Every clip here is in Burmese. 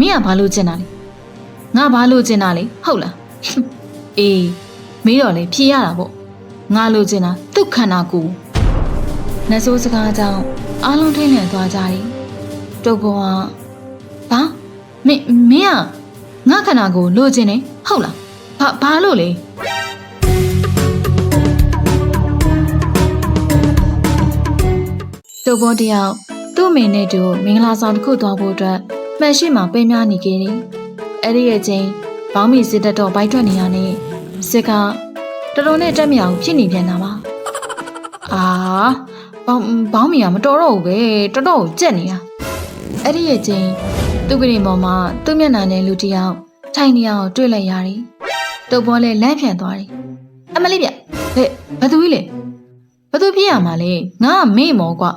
မင်းကဘာလို့ကျင်တာလဲငါဘာလို့ကျင်တာလဲဟုတ်လားအေးမေးတော့လေဖြေရတာပေါ့ငါလို့ကျင်တာသူ့ခန္ဓာကိုယ်နတ်ဆိုးစကားကြောင့်အားလုံးထိတ်လန့်သွားကြတယ်တုတ်ပေါ်ကဘာမင်းမင်းကငါခန္ဓာကိုယ်လို့ကျင်နေဟုတ်လားဘာဘာလို့လဲတုတ်ပေါ်တယောက်သူ့အမေနဲ့တူမင်္ဂလာဆောင်တစ်ခုသွားဖို့အတွက် မှန်ရှိမှပဲများနေခဲ့တယ်အဲ့ဒီရဲ့ချင်းဘောင်းမီစစ်တက်တော့ဘိုက်ထွက်နေရနဲ့စစ်ကတော်တော်နဲ့တက်မရဘူးဖြစ်နေပြန်တာပါအာဘောင်းဘောင်းမီကမတော်တော့ဘူးပဲတော်တော်ကိုကြက်နေတာအဲ့ဒီရဲ့ချင်းသူ့ကလေးပေါ်မှာသူ့မျက်နှာနဲ့လူတစ်ယောက်ထိုင်နေအောင်တွေ့လိုက်ရတယ်တုပ်ပေါ်လဲလမ်းပြန်သွားတယ်အမလေးပြဟဲ့ဘာသူကြီးလဲဘာသူဖြစ်ရမှာလဲငါကမင်းမောကွာ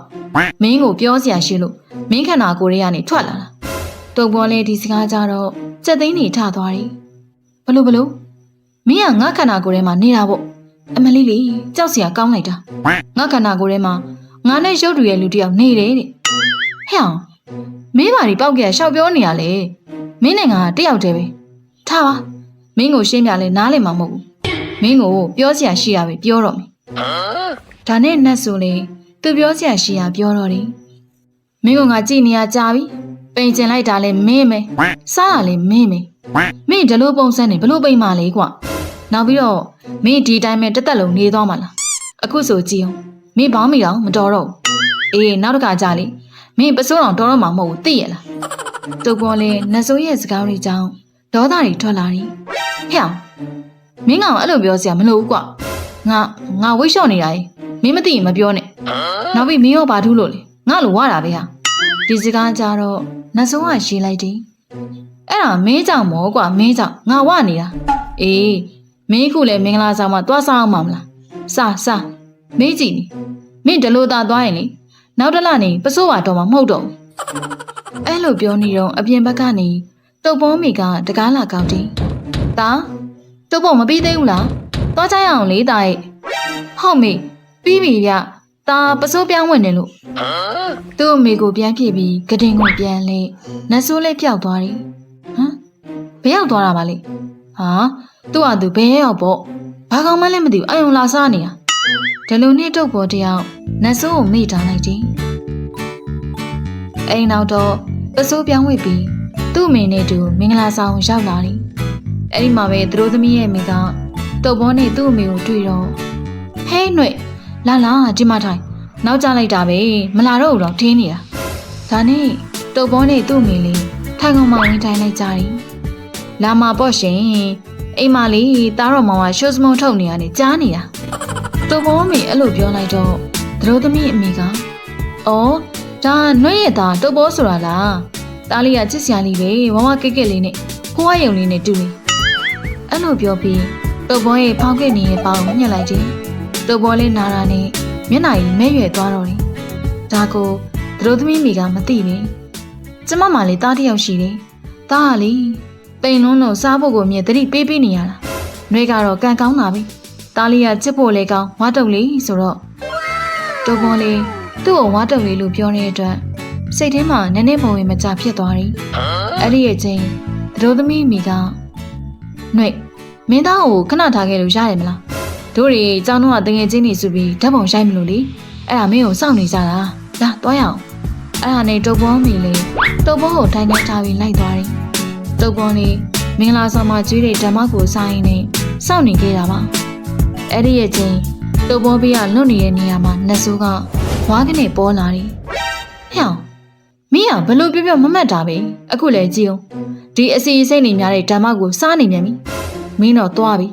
မင်းကိုပြောစရာရှိလို့မင်းခန္ဓာကိုယ်ထဲကနေထွက်လာတာ တုပ်ပေါ်လဲဒီစကားကြတော့စက်သိန်းနေထသွားတယ်ဘလို့ဘလို့မင်းကငါခန္ဓာကိုယ်ထဲမှာနေတာပေါ့အမလေးလေးကြောက်စရာကောင်းလိုက်တာငါခန္ဓာကိုယ်ထဲမှာငါနဲ့ရုပ်တူရဲ့လူတစ်ယောက်နေတယ်တဲ့ဟဲ့အောင်မင်းပါဒီပေါက်ကရှောက်ပြောနေရလေမင်းနဲ့ငါတယောက်တည်းပဲထားပါမင်းကိုရှင်းပြလဲနားလည်မှာမဟုတ်ဘူးမင်းကိုပြောစရာရှိတာပဲပြောတော့မယ်ဒါနဲ့နတ်ဆိုလေသူပြောစရာရှိရပြောတော့တယ်မင်းကငါကြည်နေရကြပြီ ပိန်ကျင်လိုက်တာလဲမင်းပဲစားတာလဲမင်းပဲမင်းဒီလိုပုံစံနဲ့ဘလို့ပိန်မာလဲကွနောက်ပြီးတော့မင်းဒီတိုင်းပဲတက်တက်လုံးနေသွားမှာလားအခုဆိုကြည့်အောင်မင်းဘောင်းမီတော့မတော်တော့ဘူးအေးနောက်တစ်ခါကြာလေမင်းပစိုးတော်တော်တော့မှာမဟုတ်ဘူးသိရလားသူပေါ်လဲနတ်ဆိုးရဲ့စကားတွေကြောင့်ဒေါသတွေထွက်လာတယ်ဟဲ့အောင်မင်းကောင်အဲ့လိုပြောစရာမလိုဘူးကွငါငါဝိတ်လျှော့နေတာ ਈ မင်းမသိရင်မပြောနဲ့နောက်ပြီးမင်းရောဘာထူးလို့လဲငါလိုဝတာပဲဟာ ဒီစကားကြတော့နတ်ဆုံးကရေးလိုက်တယ်အဲ့ဒါမင်းကြောင့်မောကွာမင်းကြောင့်ငါဝနေတာအေးမင်းခုလေမင်္ဂလာဆောင်မှာသွားစားအောင်မလားစားစားမင်းကြည့်နေမင်းဒီလိုသာသွားရင်လေနောက်တစ်လနေပစိုးပါတော့မှာမဟုတ်တော့ဘူးအဲ့လိုပြောနေတော့အပြင်ဘက်ကနေတုပ်ပေါ်မိကတကားလာကောက်တယ်တာတုပ်ပေါ်မပြီးသေးဘူးလားသွားကြရအောင်လေတာရဲ့ဟုတ်မေပြီးပြီဗျ ตาပစိုးပြောင်းဝင်နေလို့သူ့အမေကိုပြန်ပြစ်ပြီးဂဒင်ကိုပြန်လဲနတ်ဆိုးလေးပျောက်သွားတယ်ဟမ်ဘယ်ရောက်သွားတာပါလဲဟာသူ့ဟာသူဘယ်ရောက်ပေါ့ဘာကောင်မှလည်းမသိဘူးအယုံလာစားနေတာဒီလိုနဲ့တုတ်ပေါ်တယောက်နတ်ဆိုးကိုမိထားလိုက်တယ်အိမ်နောက်တော့ပစိုးပြောင်းဝစ်ပြီးသူ့အမေနဲ့တူမင်္ဂလာဆောင်ရောက်လာတယ်အဲ့ဒီမှာပဲသူတို့သမီးရဲ့အမေကတုတ်ပေါ်နဲ့သူ့အမေကိုတွေ့တော့ဟဲ့နှွေ့ လာလာဒီမှာထိုင်နောက်ကျလိုက်တာပဲမလာတော့ဘူးတော့ထင်းနေတာဒါနဲ့တုပ်ပေါ်နဲ့သူ့မိလေးထိုင်ကောင်မဝင်ထိုင်လိုက်ကြတယ်လာမှာပေါ့ရှင်အိမ်မလေးတားတော်မောင်ကရှုပ်စမုံထုတ်နေရတယ်ကြားနေတာတုပ်ပေါ်မိအဲ့လိုပြောလိုက်တော့သတို့သမီးအမေကအော်ဒါနှွဲ့ရတာတုပ်ပေါ်ဆိုတာလားတားလေးကချစ်စရာလေးပဲဝဝကဲ့ကဲ့လေးနဲ့ကိုဝရုံလေးနဲ့တူနေအဲ့လိုပြောပြီးတုပ်ပေါ်ရဲ့ဖောင်းခဲ့နေတဲ့ပေါင်ကိုညှက်လိုက်တယ် တုပ်ပေါ်လေးနာတာနဲ့မျက်နှာကြီးမဲရွယ်သွားတော့တယ်။ဒါကိုသတို့သမီးမိကမသိဘူး။ကျမမှလေတားတစ်ယောက်ရှိတယ်။တားကလေတိန်လုံးတော့စားဖို့ကိုမြင်တတိပေးပေးနေရတာ။နှွေကတော့ကံကောင်းတာပဲ။တားလေးကချစ်ဖို့လေကောင်းဝါတုတ်လေးဆိုတော့တုပ်ပေါ်လေးသူ့ကိုဝါတုတ်လေးလို့ပြောနေတဲ့အတွက်စိတ်ထဲမှာနည်းနည်းပုံဝင်မကြဖြစ်သွားတယ်။အဲ့ဒီရဲ့ချင်းသတို့သမီးမိကနှွေမင်းသားကိုခဏထားခဲ့လို့ရတယ်မလား တို့တွေကျောင်းတော့တငယ်ချင်းတွေစုပြီးဓာတ်ပုံရိုက်မလို့လေအဲ့ဒါမင်းကိုစောင့်နေကြတာလာသွားရအောင်အဲ့ဒါနဲ့တုပ်ပေါ်မီလေးတုပ်ပေါ်ကိုထိုင်နေထားပြီးလိုက်သွားတယ်တုပ်ပေါ်လေးမင်္ဂလာဆောင်မှာကျွေးတဲ့ဓမ္မကိုစားရင်နဲ့စောင့်နေခဲ့တာပါအဲ့ဒီရဲ့ချင်းတုပ်ပေါ်ဘေးကလွတ်နေတဲ့နေရာမှာနတ်ဆိုးကဝါးကနေပေါ်လာတယ်ဟဲ့အောင်မင်းကဘလို့ပြပြမမတ်တာပဲအခုလဲကြည့်အောင်ဒီအစီအစိမ့်နေများတဲ့ဓမ္မကိုစားနေမြန်ပြီ မင်းတော့သွားပြီ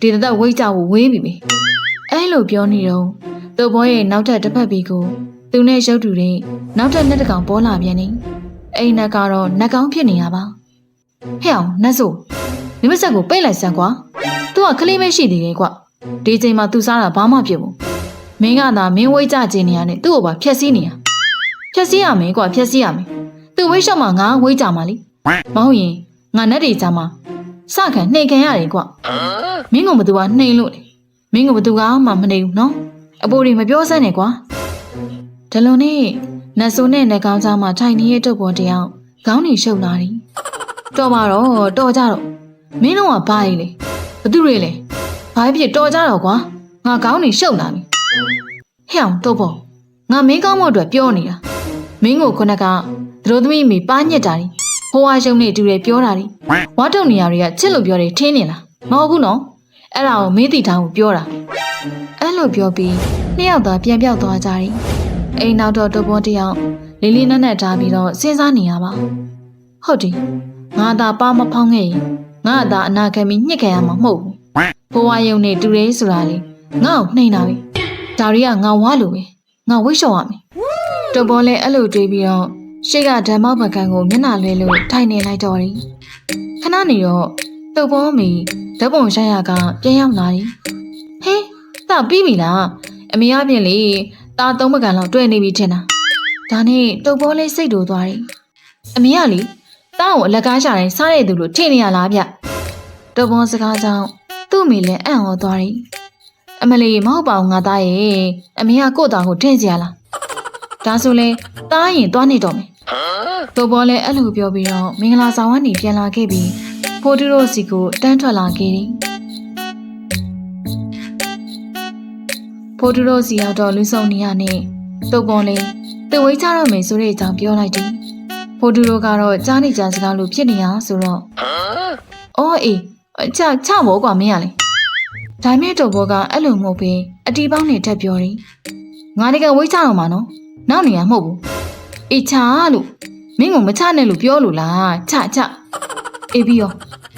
ဒီတသက်ဝိတ်ကြကိုဝေးပြီပဲအဲ့လိုပြောနေတော့သူ့ဘောရဲ့နောက်ထပ်တစ်ဖက်ဘီကိုသူနဲ့ရုပ်တူတဲ့နောက်ထပ်နှစ်တကောင်ပေါ်လာပြန်နေအိမ်နက်ကတော့နှက်ကောင်းဖြစ်နေရပါဟဲ့အောင်နတ်ဆိုမိမဆက်ကိုပိတ်လိုက်စမ်းကွာသူကခလေးမရှိသေးတယ်ကွဒီချိန်မှာသူစားတာဘာမှဖြစ်ဘူးမင်းကသာမင်းဝိတ်ကြခြင်းနေရနဲ့သူ့ကိုပါဖျက်ဆီးနေရဖျက်ဆီးရမယ်ကွာဖျက်ဆီးရမယ်သူဝိတ်ရှော့မှာငါဝိတ်ကြမှာလीမဟုတ်ရင်ငါနဲ့တွေကြမှာ စခံနှိမ်ခံရတယ်ကွမင်းကဘသူကနှိမ်လို့လေမင်းကဘသူကမှမနေဘူးနော်အပိုးတွေမပြောစမ်းနဲ့ကွာဒလုံနဲ့နတ်ဆိုးနဲ့နှကောင်းသားမှထိုင်နေတဲ့တုပ်ပေါ်တယောက်ခေါင်းနေရှုပ်လာတယ်တော်ပါတော့တော်ကြတော့မင်းတို့ကဘာကြီးလဲဘသူတွေလဲဘာဖြစ်တော်ကြတော့ကွာငါခေါင်းနေရှုပ်လာပြီဟဲ့အောင်တော့ပေါ့ငါမင်းကောင်းမို့အတွက်ပြောနေတာမင်းကိုခုနကသတို့သမီးမိပါညက်တာ ड़ी ဟိုဝါရှုံနေတူတယ်ပြောတာ ड़ी ဝါတုံနေရတွေကချစ်လို့ပြောတယ်ထင်းနေလားမဟုတ်ဘူးနော်အဲ့ဒါကိုမင်းတီထောင်ကိုပြောတာအဲ့လိုပြောပြီးနှစ်ယောက်သားပြန်ပြောက်သွားကြတယ်အိမ်နောက်တော့တဘောတစ်ယောက်လေးလေးနက်နက်ထားပြီးတော့စဉ်းစားနေရပါဟုတ်တယ်ငါသာပါမဖောင်းခဲ့ရင်ငါသာအနာခံပြီးညှစ်ခံရမှာမဟုတ်ဘူးဘဝယုံနေတူတယ်ဆိုတာလေငါ့ကိုနှိမ်တာပဲဒါတွေကငါဝါလို့ပဲငါဝိတ်လျှော်ရမယ်တဘောလည်းအဲ့လိုတွေးပြီးတော့ ရှေ့ကဓမ္မပကံကိုမျက်နှာလဲလို့ထိုင်နေလိုက်တော့တယ်ခဏနေတော့တုပ်ပေါ်မီဓာတ်ပုံရိုက်ရကပြန်ရောက်လာတယ်ဟေးတပြီးပြီလားအမေအပြင်လေตาသုံးပကံလောက်တွေ့နေပြီထင်တာဒါနဲ့တုပ်ပေါ်လေးစိတ်တူသွားတယ်အမေကလေတားကိုအလက်ကားရှာတိုင်းစားရတဲ့သူလို့ထင်နေရလားဗျတုပ်ပေါ်စကားကြောင့်သူ့အမေလည်းအံ့ဩသွားတယ်အမလီမဟုတ်ပါဘူးငါသားရဲ့အမေကကို့သားကိုထင်ကြရလားဒါဆိုလေတားရင်သွားနေတော့မယ် တုပ်ပေါ်လည်းအဲ့လိုပြောပြီးတော့မင်္ဂလာဆောင်ကနေပြန်လာခဲ့ပြီးဖိုတူရိုစီကိုတန်းထွက်လာခဲ့တယ်ဖိုတူရိုစီရောက်တော့လူဆောင်နေရနဲ့တုပ်ပေါ်လေးသူဝိတ်ချတော့မယ်ဆိုတဲ့အကြောင်းပြောလိုက်တယ်ဖိုတူရိုကတော့ကြားနေကြစကားလို့ဖြစ်နေရဆိုတော့အော်အေးချချဘောကွာမင်းရလေဒါမဲ့တုပ်ပေါ်ကအဲ့လိုမဟုတ်ဘဲအတီးပေါင်းနေထက်ပြောတယ်ငါတကယ်ဝိတ်ချတော့မှာနော်နောက်နေရမဟုတ်ဘူးအေးချလို့ မင်းကမချနဲ့လို့ပြောလို့လားချချအေးပြီးရော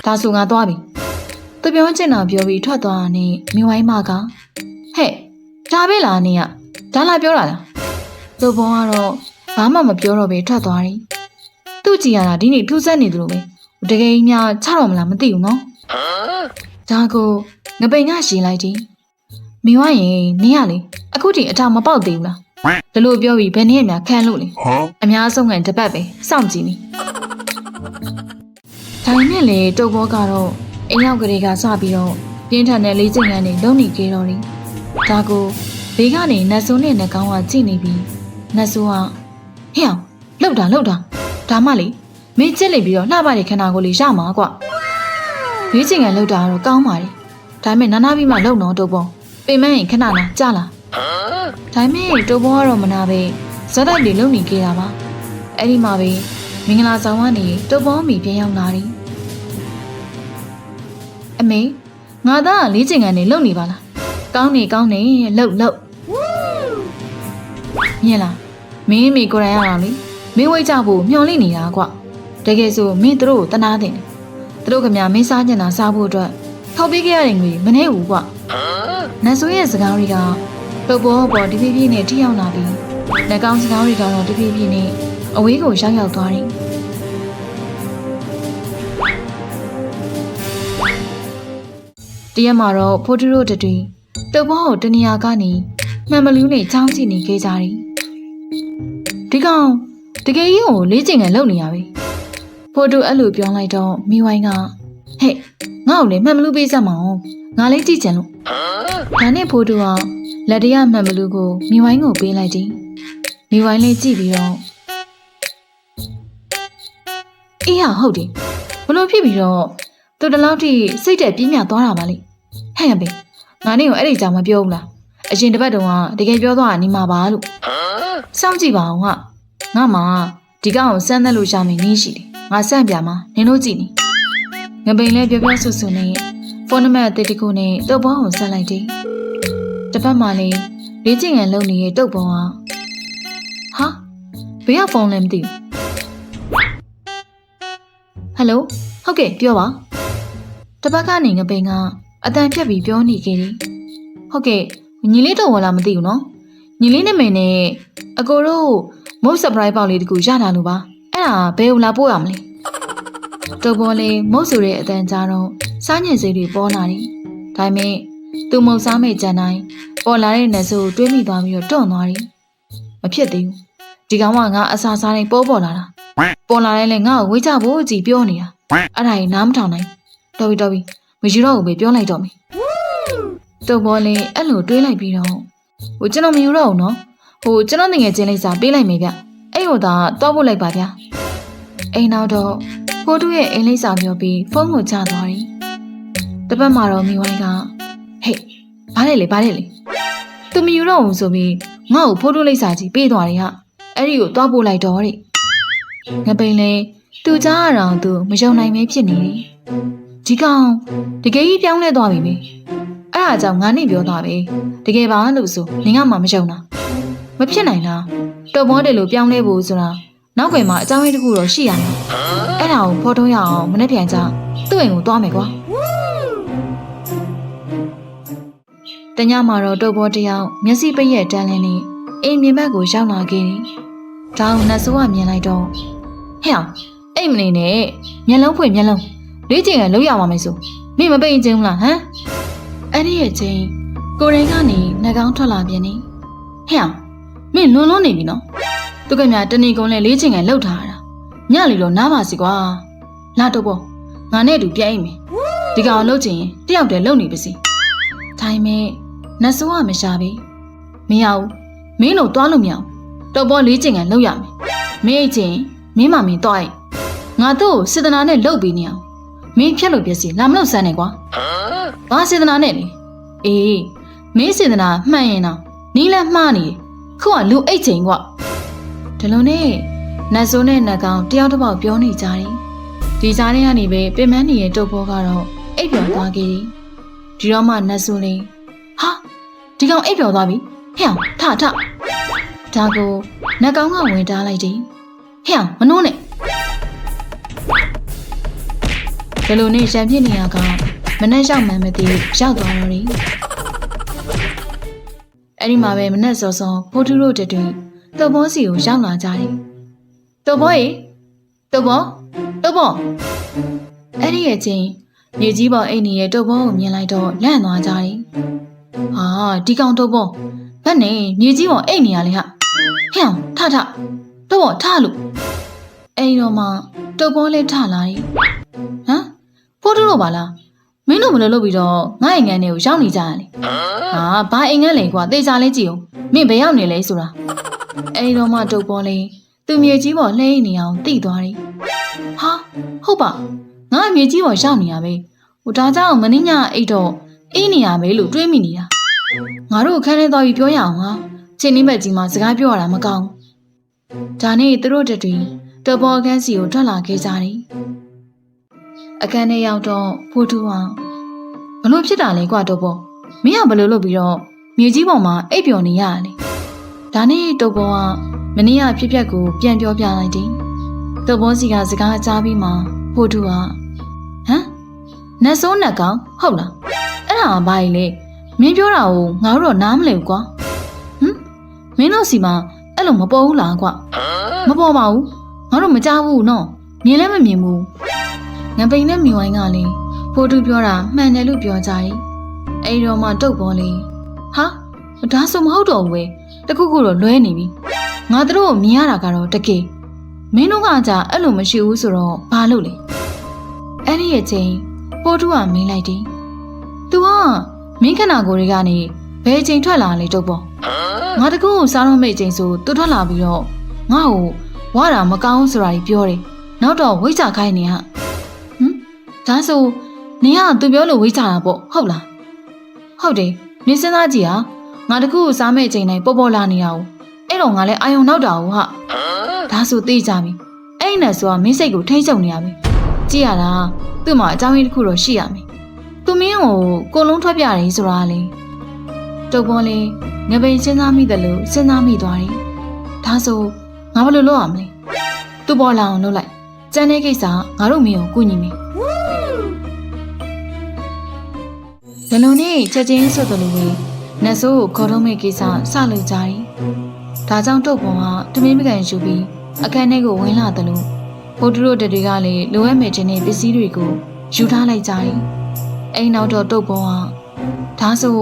ဒါဆိုငါသွားပြီသူပြောချင်တာပြောပြီးထွက်သွားတာနဲ့မြဝိုင်းမကဟဲ့ဒါပဲလားနင်ကဒါလာပြောတာလားသူဘောကတော့ဘာမှမပြောတော့ပဲထွက်သွားတယ်သူ့ကြည်ရတာဒီနေ့ထူးဆန်းနေသလိုပဲတကယ်ကြီးများချတော့မလားမသိဘူးနော်ဒါကိုငပိန်ကရှင်းလိုက်တယ်မြဝိုင်းရင်နင်ကလေအခုထိအထာမပေါက်သေးဘူးလား ဒါလို့ပြောပြီးဘယ်နည်းများခံလို့လေ Huh? အများဆုံးကတပတ်ပဲစောင့်ကြည့်နေဒါပေမဲ့လေတုတ်ဘောကတော့အိမ်ရောက်ကလေးကစပြီးတော့ပြင်းထန်တဲ့လေးချိန်ကနေလုံနေကြတော့တယ်ဒါကိုဘေးကနေနတ်ဆိုးနဲ့နှကောင်းကကြည့်နေပြီးနတ်ဆိုးကဟဲ့အောင်လှုပ်တာလှုပ်တာဒါမှလေမင်းချစ်လိုက်ပြီးတော့လှပတဲ့ခန္ဓာကိုယ်လေးရမှာကွဘေးချိန်ကလှုပ်တာကတော့ကောင်းပါလေဒါပေမဲ့နာနာပြီးမှလှုပ်တော့တုတ်ဘောပင်မရင်ခဏနာကြာလာ ဒါပေမဲ့တုတ်ဘောကတော့မနာပဲဇက်တိုက်တွေလုံနေကြတာပါအဲ့ဒီမှာပဲမင်္ဂလာဆောင်ကနေတုတ်ဘောမီပြန်ရောက်လာတယ်အမေငါသားကလေးချိန်ကနေလုံနေပါလားကောင်းနေကောင်းနေလှုပ်လှုပ်မြင်လားမင်းမိကိုယ်တိုင်ရအောင်လေမင်းဝိတ်ကြဖို့မျှော်လင့်နေတာကွတကယ်ဆိုမင်းတို့ကိုတနာတင်တယ်သူတို့ကများမင်းစားကျင်တာစားဖို့အတွက်ထောက်ပေးခဲ့ရတဲ့ငွေမနှဲဘူးကွနတ်ဆိုးရဲ့စကားတွေက ပုပ်ပေါ်ပေါ်တဖြည်းဖြည်းနဲ့ထိရောက်လာပြီးလက်ကောင်းစကားတွေကတော့တဖြည်းဖြည်းနဲ့အဝေးကိုရောက်ရောက်သွားတယ်တရက်မှာတော့ဖိုတူရိုတတွေတုပ်ပေါ်ကိုတနေရာကနေမှန်မလူးနဲ့ချောင်းကြည့်နေခဲ့ကြတယ်ဒီကောင်တကယ်ကြီးကိုလေးကျင်ကန်လုံနေရပြီဖိုတူအဲ့လိုပြောလိုက်တော့မိဝိုင်းကဟဲ့ငါ့ကိုလေမှန်မလူးပေးစမ်းမအောင်ငါလေးကြည့်ချင်လို့ဒါနဲ့ဖိုတူက လက်တရမှန်မလူးကိုမိဝိုင်းကိုပေးလိုက်တယ်မိဝိုင်းလေးကြည့်ပြီးတော့အေးဟာဟုတ်တယ်ဘလို့ဖြစ်ပြီးတော့သူတလောက်ထိစိတ်တက်ပြင်းပြသွားတာပါလေဟဲ့ဘေငါနေကိုအဲ့ဒီကြောင်မပြောဘူးလားအရင်တစ်ပတ်တုန်းကတကယ်ပြောသွားတာနေမှာပါလို့စောင့်ကြည့်ပါအောင်ကငါမှဒီကောင်ကိုစမ်းသက်လို့ရမယ်နည်းရှိတယ်ငါစမ်းပြမှာနင်တို့ကြည့်နေငပိန်လဲပြောပြောဆွဆွနဲ့ဖုန်းနံပါတ်အသစ်တစ်ခုနဲ့တုပ်ပေါင်းကိုဆက်လိုက်တယ် တစ်ပတ်မှလည်းလေးချင်ငယ်လုံနေတဲ့တုပ်ပေါင်းကဟာဘယ်ကဖုန်းလဲမသိဘူးဟယ်လိုဟုတ်ကဲ့ပြောပါတစ်ပတ်ကနေငပိန်ကအတန်ပြက်ပြီးပြောနေခဲ့တယ်ဟုတ်ကဲ့ညီလေးတော့ဝလာမသိဘူးနော်ညီလေးနာမည်နဲ့အကိုတို့မုတ်ဆပ်ပရိုက်ပေါက်လေးတကူရတာလို့ပါအဲ့ဒါဘယ်ကိုလာပို့ရမလဲတုပ်ပေါ်လေးမုတ်ဆိုတဲ့အတန်ကြားတော့စားညင်စိတ်တွေပေါ်လာတယ်ဒါပေမဲ့ သူမုတ်စားမဲ့ကြံတိုင်းပေါ်လာတဲ့နတ်ဆိုတွေးမိသွားပြီးတော့တွန့်သွားတယ်မဖြစ်သေးဘူးဒီကောင်ကငါအစာစားတိုင်းပေါ်ပေါ်လာတာပေါ်လာတိုင်းလည်းငါ့ကိုဝေးကြဖို့ကြည်ပြောနေတာအဲ့ဒါကြီးနားမထောင်နိုင်တော်ပြီတော်ပြီမယူတော့ဘူးပဲပြောလိုက်တော့မယ်တုပ်ပေါ်လေးအဲ့လိုတွေးလိုက်ပြီးတော့ဟိုကျွန်တော်မယူတော့ဘူးနော်ဟိုကျွန်တော်ငငယ်ချင်းလေးစာပေးလိုက်မယ်ဗျအဲ့ဟိုသာတော့ပို့လိုက်ပါဗျာအိမ်နောက်တော့ဖိုးတူရဲ့အိမ်လိပ်စာပြောပြီးဖုန်းကိုချသွားတယ်။တစ်ပတ်မှာတော့မိဝိုင်းကဟေး ဘာလဲလေဘာလဲလေသူမယူတော့ဘူးဆိုပြီးငါ့ကိုဖိုးတူလိပ်စာကြီးပေးသွားတယ်ဟာအဲ့ဒီကိုသွားပို့လိုက်တော့တဲ့ငပိန်လေသူကြားရအောင်သူမယုံနိုင်မဲဖြစ်နေတယ်ဒီကောင်တကယ်ကြီးပြောင်းလဲသွားပြီပဲအဲ့ဒါကြောင့်ငါနဲ့ပြောသွားပြီတကယ်ပါလို့ဆိုနင်ကမှမယုံတာမဖြစ်နိုင်လားတော်မောတယ်လို့ပြောင်းလဲဖို့ဆိုတာနောက်ွယ်မှာအကြောင်းရင်းတစ်ခုတော့ရှိရမယ်အဲ့ဒါကိုဖော်ထုတ်ရအောင်မနေ့ပြန်ကြသူ့အိမ်ကိုသွားမယ်ကွာ တညမှာတော့တုတ်ဘောတစ်ယောက်မျက်စိပိတ်ရဲ့တန်းလင်းနဲ့အိမ်မြင်ဘက်ကိုရောက်လာခဲ့တယ်ဒါကိုနတ်ဆိုးကမြင်လိုက်တော့ဟဲ့အောင်အိမ်မနေနဲ့မျက်လုံးဖွင့်မျက်လုံးလေးချိန်ကလုံးရပါမယ်ဆိုမင်းမပိတ်ခြင်းဘူးလားဟမ်အဲ့ဒီရဲ့ချင်းကိုရင်ကနေနှကောင်းထွက်လာပြန်နေဟဲ့အောင်မင်းလွန်လွန်နေပြီနော်သူကမြတဏီကုန်းလဲလေးချိန်ကလှုပ်ထားရတာညလီတော့နားပါစီကွာလာတော့ပေါ့ငါနဲ့အတူပြိုင်မယ်ဒီကောင်လှုပ်ချင်ရင်တယောက်တည်းလှုပ်နေပါစီ ဒါပေမဲ့နတ်ဆိုးကမရှာပြီမရဘူးမင်းတို့သွားလို့မရဘူးတော့ပေါ်လေးချိန်ကလှုပ်ရမယ်မင်းအချင်းမင်းမမင်းသွားရင်ငါတို့ကိုစေတနာနဲ့လှုပ်ပြီးနေအောင်မင်းဖြတ်လို့ပြစီလာမလို့စမ်းနေကွာဘာစေတနာနဲ့လဲအေးမင်းစေတနာမှန်ရင်တော့နီးလဲမှားနေတယ်ခုကလူအိတ်ချိန်ကွာဒီလိုနဲ့နတ်ဆိုးနဲ့နတ်ကောင်တယောက်တစ်ပေါက်ပြောနေကြတယ်ဒီကြားထဲကနေပဲပင်မနေရဲ့တုပ်ဘောကတော့အိပ်ပျော်သွားခဲ့တယ် ဒီတော့မှနတ်ဆိုးလေးဟာဒီကောင်အိပ်ပျော်သွားပြီဟဲ့အောင်ထထဒါကိုနတ်ကောင်ကဝင်တားလိုက်တယ်ဟဲ့အောင်မနှိုးနဲ့ဒီလိုနဲ့ရံပြစ်နေရကမနှက်ရောက်မှန်းမသိရောက်သွားတော့တယ်အဲ့ဒီမှာပဲမနှက်စောစောဖိုးထုတို့တတူတုပ်ဘောစီကိုရောက်လာကြတယ်တုပ်ဘောရေတုပ်ဘောတုပ်ဘောအဲ့ဒီရဲ့ချင်း မြေကြီးပေါ်အိမ်နေရဲ့တုပ်ဘောကိုမြင်လိုက်တော့လန့်သွားကြတယ်ဟာဒီကောင်တုပ်ဘောဘက်နဲ့မြေကြီးပေါ်အိမ်နေရလေဟာဟဲ့အောင်ထထတုပ်ဘောထလို့အဲ့ဒီတော့မှတုပ်ဘောလေးထလာတယ်ဟမ်ဖိုးထုတို့ပါလားမင်းတို့ဘယ်လိုလုပ်ပြီးတော့ငါ့အိမ်ငန်းတွေကိုရောက်နေကြရလဲဟာဘာအိမ်ငန်းလဲကွာတေချာလေးကြည့်အောင်မင်းဘယ်ရောက်နေလဲဆိုတာအဲ့ဒီတော့မှတုပ်ဘောလေးသူမြေကြီးပေါ်လှဲနေအောင်တိသွားတယ်ဟာဟုတ်ပါ ငါအမြေကြီးပေါ်ရောက်နေရပဲဟိုဒါကြောင့်မင်းညအိတ်တော့အေးနေရပဲလို့တွေးမိနေတာငါတို့အခန်းထဲသွားပြီးပြောရအောင်ဟာချင်းနှင်းဘက်ကြီးမှာစကားပြောရတာမကောင်းဘူးဒါနဲ့သူတို့တတွေတုပ်ဘောအခန်းစီကိုထွက်လာခဲ့ကြတယ်အခန်းထဲရောက်တော့ဖိုးထူအောင်ဘလို့ဖြစ်တာလဲကွာတုပ်ဘောမင်းကဘလို့လုပ်ပြီးတော့မြေကြီးပေါ်မှာအိပ်ပျော်နေရတာလေဒါနဲ့တုပ်ဘောကမနေ့ကဖြစ်ပျက်ကိုပြန်ပြောပြလိုက်တယ်တုပ်ဘောစီကစကားကြားပြီးမှဖိုးထူက ဟမ်နတ်ဆိုးနတ်ကောင်ဟုတ်လားအဲ့ဒါကဘာကြီးလဲမင်းပြောတာကိုငါတို့တော့နားမလည်ဘူးကွာဟမ်မင်းတို့စီမှာအဲ့လိုမပေါ်ဘူးလားကွာမပေါ်ပါဘူးငါတို့မကြားဘူးနော်မြင်လည်းမမြင်ဘူးငပိန်နဲ့မြဝိုင်းကလည်းဖိုးထူပြောတာမှန်တယ်လို့ပြောကြတယ်အဲ့ဒီတော့မှတုတ်ပေါ်လေဟာဒါဆိုမဟုတ်တော့ဘူးပဲတခုခုတော့လွဲနေပြီငါတို့ကိုမြင်ရတာကတော့တကယ်မင်းတို့ကကြာအဲ့လိုမရှိဘူးဆိုတော့ဘာလို့လဲ အဲ့ဒီအချိန်ပိုတူကမင်းလိုက်တယ်။ "तू ဟာမင်းခနာကိုတွေကနေဘယ်ချိန်ထွက်လာလဲတုတ်ပေါ့။ငါတကူကိုစားတော့မယ့်ချိန်ဆို तू ထွက်လာပြီးတော့ငါ့ကိုဝါတာမကောင်းဆိုတာကြီးပြောတယ်။နောက်တော့ဝိတ်ချခိုင်းနေဟ။ဟမ်ဒါဆိုနင်က तू ပြောလို့ဝိတ်ချတာပေါ့ဟုတ်လား။ဟုတ်တယ်နင်စဉ်းစားကြည့်ဟာငါတကူကိုစားမယ့်ချိန်တိုင်းပေါ်ပေါ်လာနေတာ ው ။အဲ့တော့ငါလည်းအာယုံနောက်တာ ው ဟ။ဒါဆိုသိကြပြီ။အဲ့နဲ့ဆိုတာမင်းစိတ်ကိုထိမ့်ချုပ်နေရပြီ။ ကြည့်ရတာသူ့မှာအကြောင်းရင်းတစ်ခုတော့ရှိရမယ်။သူမင်းကိုကိုလုံးထွက်ပြတယ်ဆိုတာလေ။တုတ်ပေါ်လေးငပိန်စဉ်းစားမိတယ်လို့စဉ်းစားမိသွားတယ်။ဒါဆိုငါဘယ်လိုလုပ်ရမလဲ။သူ့ပေါ်လာအောင်လုပ်လိုက်။ကျန်တဲ့ကိစ္စငါတို့မင်းကိုကူညီမယ်။ဘယ်လိုနဲ့ချက်ချင်းဆိုတယ်လို့ပဲနတ်ဆိုးကိုခေါ်ထုတ်မဲ့ကိစ္စစလုပ်ကြတယ်။ဒါကြောင့်တုတ်ပေါ်ကတမင်းမကန်ယူပြီးအခန်းထဲကိုဝင်လာတယ်လို့ ဘိုးတို့တတွေကလည်းလိုအပ်မဲ့ခြင်းနဲ့ပစ္စည်းတွေကိုယူထားလိုက်ကြတယ်။အိမ်နောက်တော့တုတ်ပေါ်ကဒါဆို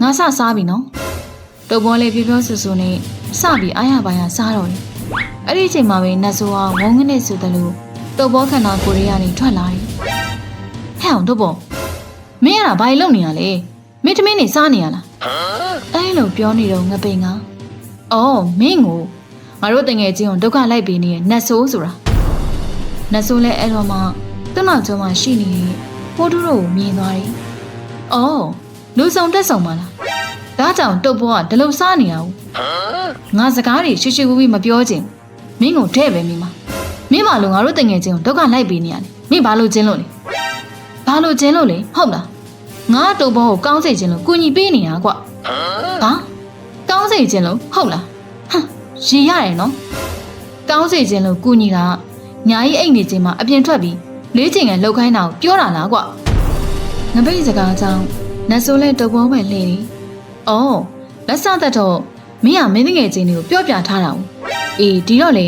ငါစစားပြီနော်။တုတ်ပေါ်လေးပြပြောဆူဆူနဲ့စပြီးအားရပါရစားတော့တယ်။အဲ့ဒီအချိန်မှာပဲနတ်ဆိုးကဝုန်းကနေဆိုတယ်လို့တုတ်ပေါ်ခန္ဓာကိုယ်တွေကနေထွက်လာတယ်။ဟဲ့အောင်တုတ်ပေါ်မင်းရတာဘာလို့လုပ်နေရလဲ။မင်းသမင်းနေစားနေရလား။အဲ့လိုပြောနေတော့ငပိန်ကအော်မင်းကိုငါတို့တငယ်ချင်းကိုဒုက္ခလိုက်ပေးနေတဲ့နတ်ဆိုးဆိုတာဟ နတ်ဆိုးလည်းအဲ့တော့မှသူ့နောက်ကျောမှာရှိနေတဲ့ဖိုးထုတို့ကိုမြင်သွားတယ်။အော်လူဆောင်တက်ဆောင်ပါလား။ဒါကြောင့်တုတ်ဘောကဒီလိုစားနေရဘူး။ငါစကားတွေရှိရှိဝီဝီမပြောချင်ဘူးမင်းကိုတဲ့ပဲမိမ။မင်းမလို့ငါတို့တငယ်ချင်းကိုဒုက္ခလိုက်ပေးနေရတယ်။မင်းဘာလို့ကျင်းလို့လဲ။ဘာလို့ကျင်းလို့လဲဟုတ်လား။ငါတုတ်ဘောကိုကောင်းစေခြင်းလို့ကူညီပေးနေရကွာ။ဟာကောင်းစေခြင်းလို့ဟုတ်လား။ဟမ်ရေရတယ်နော်။ကောင်းစေခြင်းလို့ကူညီတာက ညာကြီးအိတ်နေခြင်းမှာအပြင်ထွက်ပြီးလေးချိန်ကလှုပ်ခိုင်းတာကိုပြောတာလားကွ။ငပိတ်စကားကြောင့်နတ်ဆိုးလဲတုတ်ဘောပဲလှည့်တယ်။အော်လက်စသက်တော့မင်းကမင်းငယ်ချင်းတွေကိုပြောပြထားတာ哦။အေးဒီတော့လေ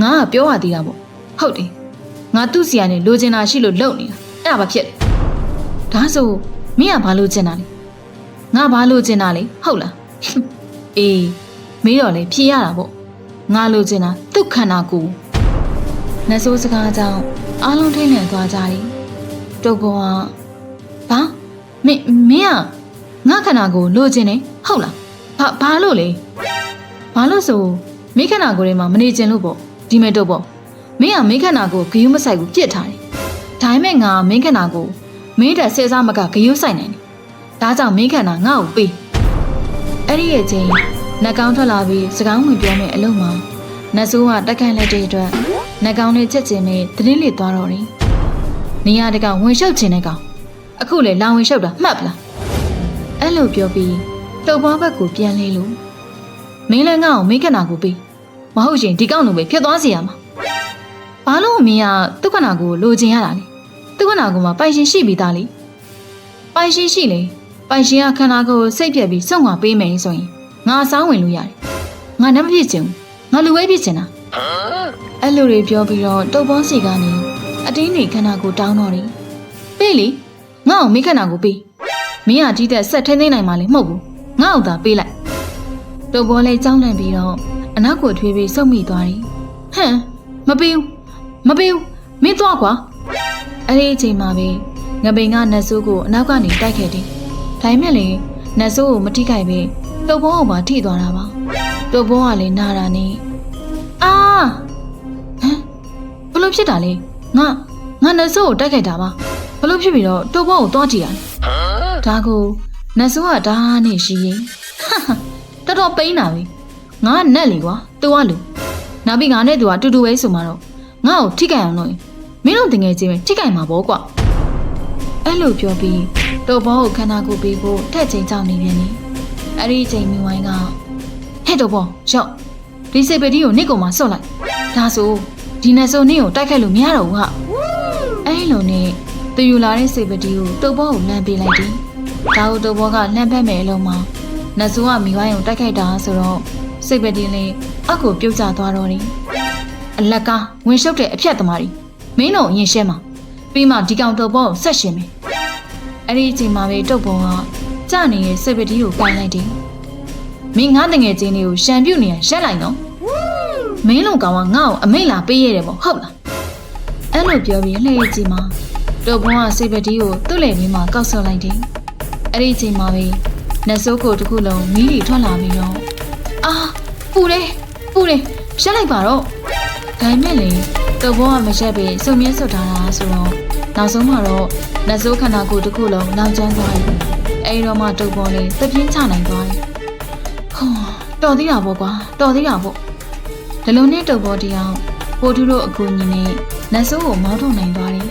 ငါကပြောရသေးတာပေါ့။ဟုတ်တယ်။ငါသူ့စီကနေလိုချင်တာရှိလို့လုပ်နေတာ။အဲ့ဒါဘာဖြစ်လဲ။ဒါဆိုမင်းကဘာလို့ချင်တာလဲ။ငါဘာလို့ချင်တာလဲဟုတ်လား။အေးမေးတော့လေဖြေရတာပေါ့။ငါလိုချင်တာသူ့ခန္ဓာကိုယ်။ နတ်ဆိုးစကားကြောင့်အားလုံးထိတ်လန့်သွားကြတယ်။တုတ်ဘောကဘာမင်းမင်းကငါခန္ဓာကိုယ်လိုချင်တယ်ဟုတ်လား။ဘာဘာလို့လဲ။ဘာလို့ဆိုမိခန္ဓာကိုယ်ထဲမှာမနေချင်လို့ပေါ့ဒီမဲ့တော့ပေါ့မင်းကမိခန္ဓာကိုယ်ဂယုမဆိုင်ဘူးပြစ်ထားတယ်။ဒါပေမဲ့ငါမိခန္ဓာကိုယ်မင်းတက်ဆဲစားမကဂယုဆိုင်နိုင်တယ်။ဒါကြောင့်မိခန္ဓာငါ့ကိုပေး။အဲ့ဒီရဲ့ချင်းနှက်ကောင်းထွက်လာပြီးစကောင်းဝင်ပြောမယ့်အလုံးမှာနတ်ဆိုးကတက်ခန့်လက်တဲ့အတွက် နှက်ကောင်းနဲ့ချက်ချင်းနဲ့တတိလိသွားတော့တယ်။နေရာတကဝင်ရှုပ်ခြင်းတဲ့ကောင်အခုလေလာဝင်ရှုပ်တာမှတ်ပလား။အဲ့လိုပြောပြီးတုပ်ပွားဘက်ကိုပြန်လေးလို့မင်းလည်းငါ့ကိုမိခန္ဓာကိုပေးမဟုတ်ရင်ဒီကောင်လိုပဲဖြစ်သွားစေရမှာ။ဘာလို့မင်းကသူ့ခန္ဓာကိုယ်လိုချင်ရတာလဲ။သူ့ခန္ဓာကိုယ်မှာပိုင်ရှင်ရှိပြီးသားလေ။ပိုင်ရှင်ရှိလေပိုင်ရှင်ကခန္ဓာကိုယ်စိတ်ပြက်ပြီးစုံငါပေးမယ်ဆိုရင်ငါအစားဝင်လို့ရတယ်။ငါနမဖြစ်ချင်ဘူး။ငါလူဝဲဖြစ်ချင်တာ။ အဲ့လိုတွေပြောပြီးတော့တုပ်ပေါင်းစီကနေအတင်းနေခန္ဓာကိုယ်တောင်းတော့တယ်။ပေးလေငါ့ကိုမိခန္ဓာကိုယ်ပေး။မင်းကကြီးတဲ့ဆက်ထိန်းသိမ်းနိုင်မှလည်းမဟုတ်ဘူး။ငါ့ကိုသာပေးလိုက်။တုပ်ပေါ်လေးကြောင်းလန့်ပြီးတော့အနောက်ကိုထွေးပြီးစုပ်မိသွားတယ်။ဟမ်မပေးဘူးမပေးဘူးမင်းသွားကွာ။အဲ့ဒီအချိန်မှာပဲငပိန်ကနတ်ဆိုးကိုအနောက်ကနေတိုက်ခဲ့တယ်။ဒါပေမဲ့လေနတ်ဆိုးကိုမထိခိုက်ပဲတုပ်ပေါ်ကိုပါထိသွားတာပါ။တုပ်ပေါ်ကလည်းနာတာနဲ့အာဟမ်ဘ လို့ဖြစ်တာလဲငါငါနတ်ဆိုးကိုတိုက်ခိုက်တာပါဘလို့ဖြစ်ပြီးတော့တုပ်ပေါ်ကိုသွားကြည့်ရတယ်ဒါကိုနတ်ဆိုးကဒါနဲ့ရှိရင်ဟာတော်တော်ပိန်းတာပဲငါကနတ်လေကွာသူကလူနောက်ပြီးငါနဲ့သူကတူတူပဲဆိုမှတော့ငါ့ကိုထိခိုက်အောင်လုပ်ရင်မင်းတို့တငယ်ချင်းပဲထိခိုက်မှာပေါ့ကွာအဲ့လိုပြောပြီးတုပ်ဘောကိုခန္ဓာကိုယ်ပေးဖို့ထက်ချင်းကြောက်နေပြန်နေအဲ့ဒီအချိန်မိဝိုင်းကဟဲ့တုပ်ဘောရောက်ဒီစေပတီကိုနစ်ကောင်မှာဆော့လိုက်ဒါဆို ဒီနဲ့ဆိုနင့်ကိုတိုက်ခိုက်လို့မရတော့ဘူးဟာအဲ့လိုနဲ့သူယူလာတဲ့စေပတီကိုတုပ်ဘောကိုလှမ်းပေးလိုက်တယ်ဒါကိုတုပ်ဘောကလှမ်းဖက်မယ်အလုံးမှာနတ်ဆိုးကမိဝိုင်းကိုတိုက်ခိုက်တာဆိုတော့စေပတီလေးအောက်ကိုပြုတ်ကျသွားတော့တယ်အလကားဝင်ရှုပ်တဲ့အဖြတ်သမားတွေမင်းတို့အရင်ရှဲမှာပြီးမှဒီကောင်တုပ်ဘောကိုဆက်ရှင်မယ်အဲ့ဒီအချိန်မှာပဲတုပ်ဘောကကြနေတဲ့စေပတီကိုကိုင်းလိုက်တယ်မင်းငါတငယ်ချင်းလေးကိုရှံပြုတ်နေရရက်လိုက်နော် မင်းလုံကောင်ကငါ့ကိုအမိတ်လာပေးရတယ်ပေါ့ဟုတ်လားအဲ့လိုပြောပြီးလှည့်ရကြည့်မှာတုပ်ဘောကစေပတီကိုသူ့လက်ထဲမှာကောက်ဆော့လိုက်တယ်အဲ့ဒီအချိန်မှာပဲနတ်ဆိုးကိုတစ်ခုလုံးမီးလီထွက်လာပြီးတော့အာပူတယ်ပူတယ်ရက်လိုက်ပါတော့ဒါပေမဲ့လေတုပ်ဘောကမရက်ပဲစုံမြဲဆွတ်ထားတာဆိုတော့နောက်ဆုံးမှာတော့နတ်ဆိုးခန္ဓာကိုယ်တစ်ခုလုံးနောက်ကျန်းသွားတယ်အဲဒီတော့မှတုပ်ဘောလေးတပြင်းချနိုင်သွားတယ်ဟောတော်သေးတာပေါ့ကွာတော်သေးတာပေါ့ ဒီလိုနဲ့တုပ်ဘောတရားပိုထူးတို့အကူအညီနဲ့နတ်ဆိုးကိုမောင်းထုတ်နိုင်သွားတယ်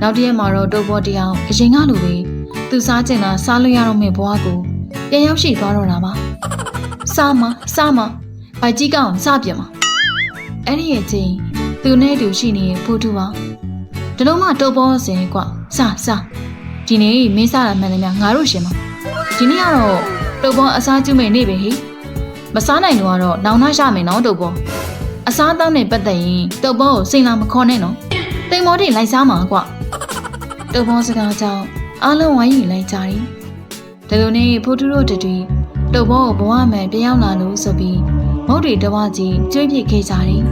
နောက်တစ်ရက်မှာတော့တုပ်ဘောတရားအရင်ကလိုပဲသူစားကျင်တာစားလို့ရတော့မယ့်ဘဝကိုပြန်ရောက်ရှိသွားတော့တာပါစားမစားမဗိုက်ကြီးကောင်စပြစ်မှာအဲ့ဒီရဲ့ချင်းသူနဲ့တူရှိနေတဲ့ဖိုးထူပါဒီလုံးမတုပ်ဘောစင်ကွစစဒီနေ့မင်းစားတာမှန်တယ်များငါတို့ရှင်မဒီနေ့ကတော့တုပ်ဘောအစားကျုမဲ့နေ့ပဲဟိ မစားနိုင်တော့ကတော့နောင်နှရမယ်နော်တုပ်ဘောအစားအသောက်နဲ့ပတ်သက်ရင်တုပ်ဘောကိုစိန်လာမခေါ်နဲ့နော်တိမ်မောတိလိုက်စားမှာကွတုပ်ဘောစကားကြောင့်အားလုံးဝိုင်းယူလိုက်ကြတယ်ဒီလိုနဲ့ဖိုးထူတို့တူတုပ်ဘောကိုဘဝမှန်ပြောင်းလာလို့ဆိုပြီးမုတ်တွေတဝကြီးကျွေးပြစ်ခဲ့ကြတယ်